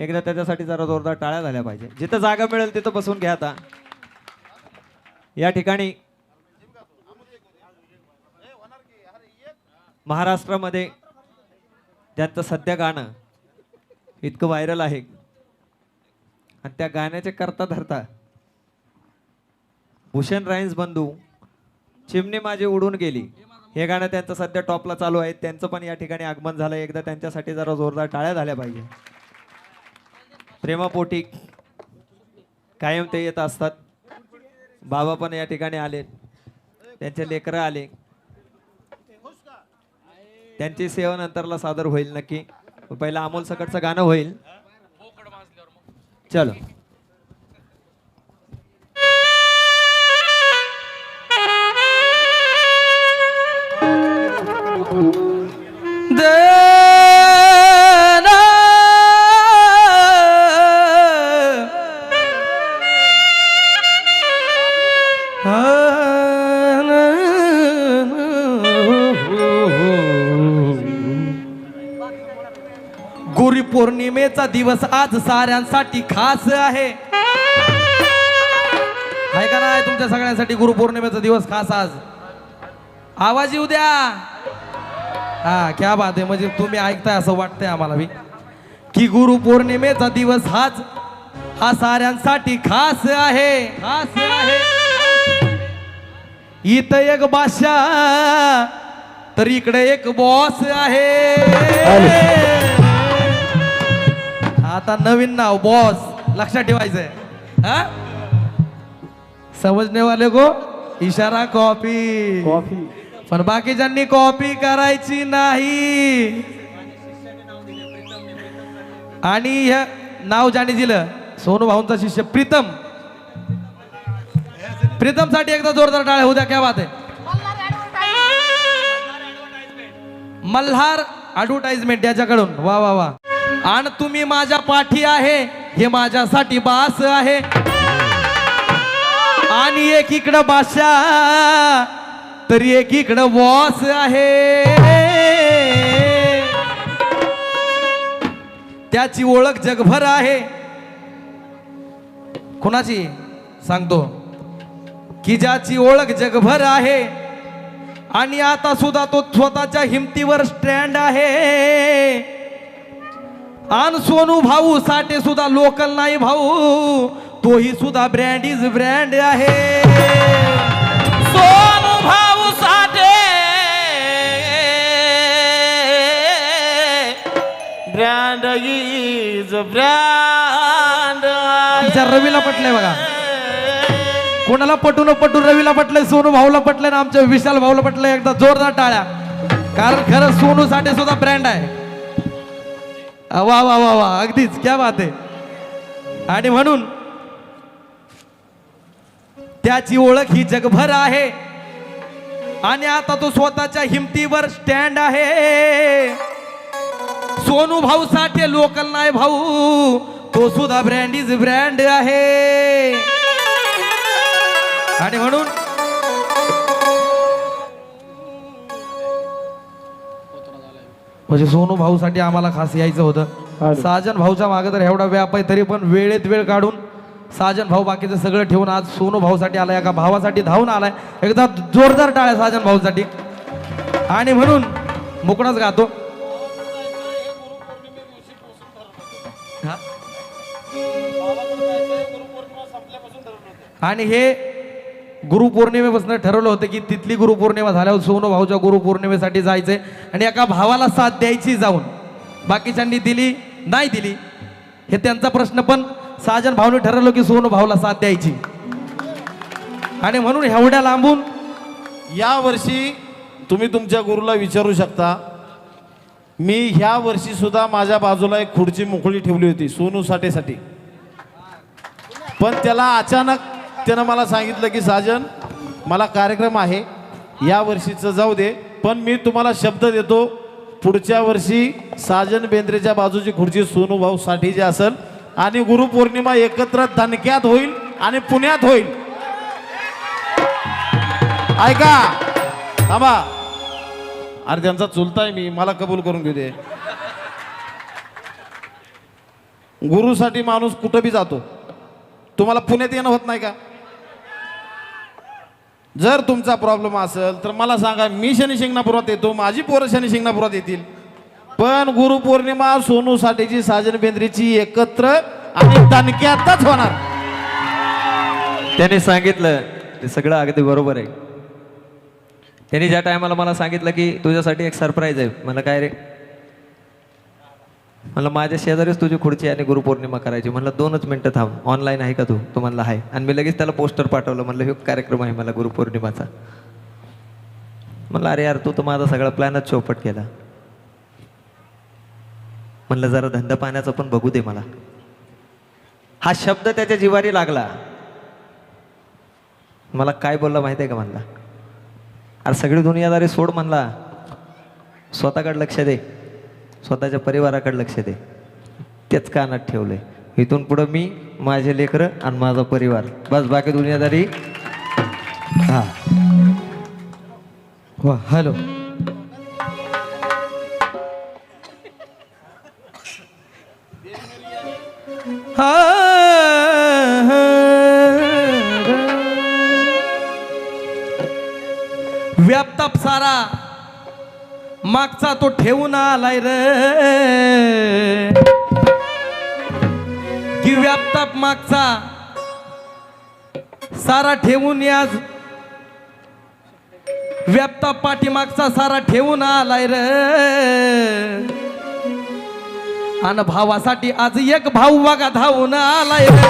एकदा त्याच्यासाठी जरा जोरदार टाळ्या झाल्या पाहिजे. जिथं जागा मिळेल तिथं बसून घ्या आता. या ठिकाणी महाराष्ट्रामध्ये ज्यांचं सध्या गाणं इतकं व्हायरल आहे. आणि त्या गाण्याचे करता धरता भूषण राईन्स बंधू चिमणी माझी उडून गेली. हे गाणं त्यांचं सध्या टॉपला चालू आहे. त्यांचं पण या ठिकाणी आगमन झालं एकदा त्यांच्यासाठी जरा जोरदार टाळ्या झाल्या पाहिजे. प्रेमापोटी कायम ते येत असतात. बाबा पण या ठिकाणी आले. त्यांचे लेकरं आले. त्यांची सेवा नंतरला सादर होईल नक्की. पहिलं अमोल सकटचं गाणं होईल. चलो. गुरु दिवस आज साऱ्यांसाठी खास आहे. आहे का नाही तुमच्या सगळ्यांसाठी गुरु पौर्णिमेचा दिवस खास आज? आवाज येऊ द्या. हा क्या बात आहे. म्हणजे तुम्ही ऐकताय असं वाटतंय आम्हाला बी. की गुरु पौर्णिमेचा दिवस हाच हा साऱ्यांसाठी खास आहे. खास आहे. इथं एक भाषा तर इकडे एक बॉस आहे. आता नवीन नाव बॉस लक्षात ठेवायचंय. हा? समजने वाले को इशारा कॉपी कॉफी पण बाकीच्यांनी कॉपी करायची नाही. आणि ह्या नाव ज्याने दिलं सोनू भाऊंचा शिष्य प्रीतम. प्रीतमसाठी एकदा जोरदार टाळ्या होऊ द्या काय बात आहे. मल्हार ऍडव्हर्टाइजमेंट याच्याकडून. वा वा वा. आणि तुम्ही माझ्या पाठी आहे. हे माझ्यासाठी बास आहे. आणि एक इकडं बादशा तरी एक इकडं वॉस आहे. त्याची ओळख जगभर आहे. कोणाची? सांगतो. की ज्याची ओळख जगभर आहे. आणि आता सुद्धा तो स्वतःच्या हिमतीवर स्टँड आहे. आन सोनू भाऊ साठे सुद्धा लोकल नाही भाऊ. तोही सुद्धा ब्रँड इज ब्रँड आहे. Sonu Bhau Sathe. Brand is brand आमच्या रवीला पटलंय बघा. कोणाला पटून पटून रवीला पटलंय सोनू भाऊला पटलंय ना आमच्या विशाल भाऊला पटलंय एकदा जोरदार टाळ्या. कारण खरं सोनू साठे सुद्धा ब्रँड आहे. वा वा वा वा अगदीच क्या बात आहे. आणि म्हणून त्याची ओळख ही जगभर आहे. आणि आता तो स्वतःच्या हिमतीवर स्टँड आहे. सोनू भाऊ साठे लोकल नाही भाऊ तो सुद्धा ब्रँड इज ब्रँड आहे. आणि म्हणून म्हणजे सोनू भाऊ साठी आम्हाला खास यायचं होतं. साजन भाऊच्या मागे तर एवढा व्याप आहे तरी पण वेळेत वेळ काढून साजन भाऊ बाकीचं सगळं ठेवून आज सोनू भाऊसाठी आलाय एका भावासाठी धावून आलाय. एकदा जोरदार टाळ्या साजन भाऊसाठी. आणि म्हणून मुकणच गातो. हा? आणि हे गुरुपौर्णिमेपासून ठरवलं होतं की तिथली गुरुपौर्णिमा झाल्यावर सोनू भाऊच्या गुरुपौर्णिमेसाठी जायचंय आणि एका भावाला साथ द्यायची जाऊन बाकीच्यांनी दिली नाही दिली हे त्यांचा प्रश्न. पण साजन भाऊने ठरवलं की सोनू भाऊला साथ द्यायची. आणि म्हणून एवढ्या लांबून या वर्षी तुम्ही तुमच्या गुरुला विचारू शकता. मी ह्या वर्षी सुद्धा माझ्या बाजूला एक खुर्ची मोकळी ठेवली होती सोनू साठेसाठी. पण त्याला अचानक त्यानं मला सांगितलं की साजन मला कार्यक्रम आहे. या वर्षीचं जाऊ दे पण मी तुम्हाला शब्द देतो. पुढच्या वर्षी साजन बेंद्रेच्या बाजूची खुर्ची सोनू भाऊ साठीची असेल आणि गुरुपौर्णिमा एकत्र धनक्यात होईल आणि पुण्यात होईल. ऐका थांबा. अरे त्यांचा चुलता आहे मी. मला कबूल करून घेऊ दे. गुरुसाठी माणूस कुठं बी जातो. तुम्हाला पुण्यात येणं होत नाही का? जर तुमचा प्रॉब्लेम असेल तर मला सांगा मी शनी शिंगणापुरात येतो माझी पोरं शनी शिंगणापुरात येतील. पण गुरुपौर्णिमा सोनू साठेची साजन बेंद्रीची एकत्र आणि तणक्यातच होणार. त्याने सांगितलं ते सगळं अगदी बरोबर आहे. त्यांनी ज्या टायमाला मला सांगितलं की तुझ्यासाठी एक सरप्राईज आहे. मला काय रे? म्हणलं माझ्या शेजारीच तुझी खुर्ची आणि गुरुपौर्णिमा करायची. म्हणलं दोनच मिनटं थांब. ऑनलाईन आहे का तू? तो म्हणला आहे. आणि मी लगेच त्याला पोस्टर पाठवलं. म्हणलं हे कार्यक्रम आहे मला गुरुपौर्णिमाचा. म्हणलं अरे यार तू तर माझा सगळा प्लॅनच चौपट केला. म्हणलं जरा धंदा पाण्याचं पण बघू दे मला. हा शब्द त्याच्या जिवारी लागला. मला काय बोलला माहिती आहे का म्हणला? अरे सगळी दुनियादारी सोड म्हणला. स्वतःकडे लक्ष दे. स्वतःच्या परिवाराकडे लक्ष दे. तेच कानात ठेवलंय. इथून पुढं मी माझे लेकरं आणि माझा परिवार. बस बाकी दुनियादारी. हा. वा हॅलो. व्याप्ताप सारा. मागचा तो ठेवून आलाय रे. की व्याप्ताप मागचा. सारा ठेवून आज. व्याप्ताप पाठीमागचा सारा ठेवून आलाय रे. आणि भावासाठी आज एक भाऊ बघा धावून आलाय रे.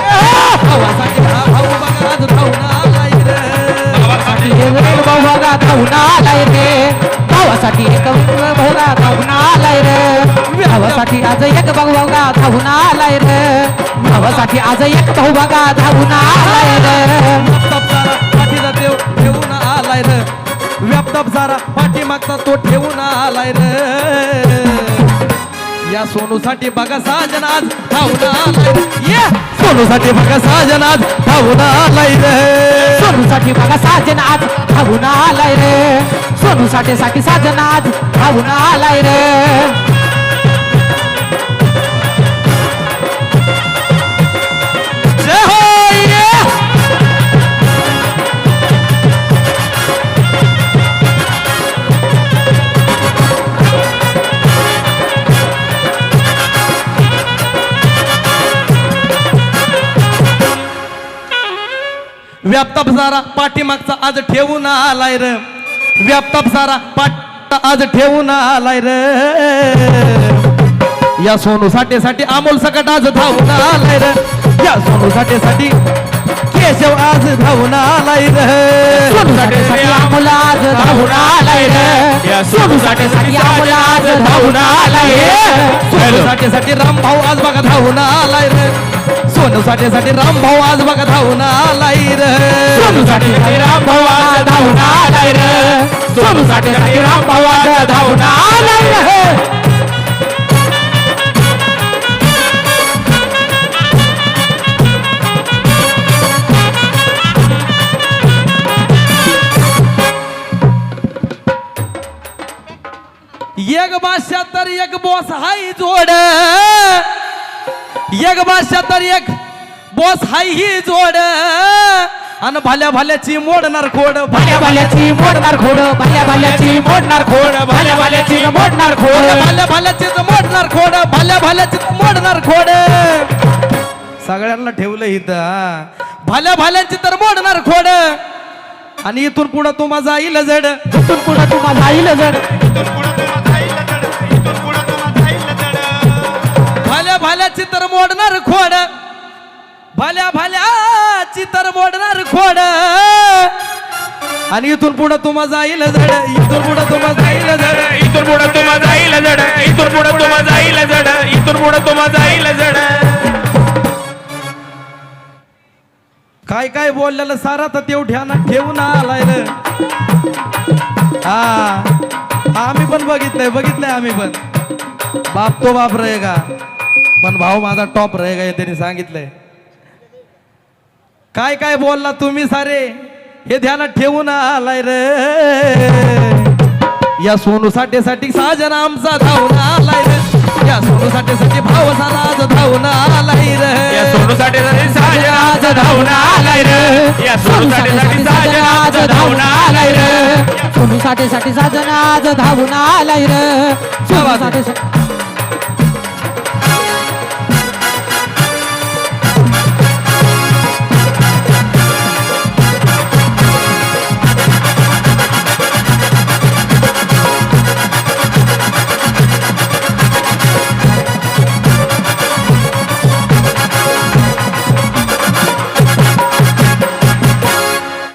भावासाठी हा भाऊ बघा आज धावून आलाय रे. एक धावून आलाय रे. भावासाठी एक भाऊगा धावून आलाय रे. भावासाठी आज एक भाऊगा धावून आलाय रे. भावासाठी आज एक भाऊ बघा धावून आलाय रे. ठेवून आलाय रे. व्याप्ताप सारा पाठीमागचा तो ठेवून आलाय रे. या सोनूसाठी बघा साजन आज धावून आलाय ये सोनूसाठी बघा साजन आज धावून आलाय रे. सोनूसाठी बघा साजन आज धावून आलाय रे. सोनूसाठी साठी साजन धावून आलाय रे. जय हो व्याप्ताप सारा पाठीमागचा आज ठेवून आलाय रे. व्याप्ताप सारा पाठ आज ठेवून आलाय रे. या सोनू साठेसाठी अमोल सकट आज धावून आलाय रे. या सोनू साठेसाठी केशव आज धावून आलाय रे. सोनूसाठी साठी आम्हाला आज धावून आलाय रे. सोनूसाठी साठी आम्हाला आज धावून आलाय रे. सोनू साठेसाठी राम भाऊ आज बघा धावून आलाय रे. सोनू साठेसाठी राम भाऊ आज बघा धावून आलाय रे. सोनूसाठी साठी राम भाऊ आज धावून आलाय रे. सोनूसाठी साठी राम भाऊ आज धावून आलाय रे. एक भाषा तर एक बॉस हाय जोड. एक भाषा तर एक. बॉस हाय ही जोड. आणि भल्या भल्याची मोडणार खोड. भाल्या भाल्याची मोडणार खोड. भाल्या भाल्याची मोडणार खोड. भाल्या भाल्याची मोडणार खोड. भल्या भल्याची मोडणार खोड. भल्या भल्याची मोडणार खोड. सगळ्यांना ठेवलं इथं. भल्या भल्यांची तर मोडणार खोड. आणि इथून पुढं तुम्हा जाईल जड. इथून पुढे तुम्हाला जाईल जड. भल्याची तर मोडणार खोड. भल्या भल्याची तर मोडणार खोड. आणि इथून पुढं तुम्हा जाईल जड. इथून पुढं तुम्हा जाईल जड. इथून पुढे तुम्हा जाईल जड. इथून पुढे तुम्हा जाईल जड. इथून पुढे तुम्हा जाईल जड. काय काय बोललेलं सारा तर तेव ध्यानात ठेवून आलाय हा. आम्ही पण बघितलंय बघितलंय आम्ही पण. बाप तो बाप रहेगा पण भाऊ माझा टॉप रहेगा हे त्यांनी सांगितलंय. काय काय बोलला तुम्ही सारे? हे ध्यानात ठेवून आलाय रे. या सोनू साठेसाठी साजन आमचा धावून आलाय रे. या सोनू साठेसाठी भाव सारा आज धावून आलाय धावून आलाय रे. या सोनू साठेसाठी साजन आज धावून आलाय रे. सोनू साठी साठी साजन आज धावून आलाय रे. सोनू साठी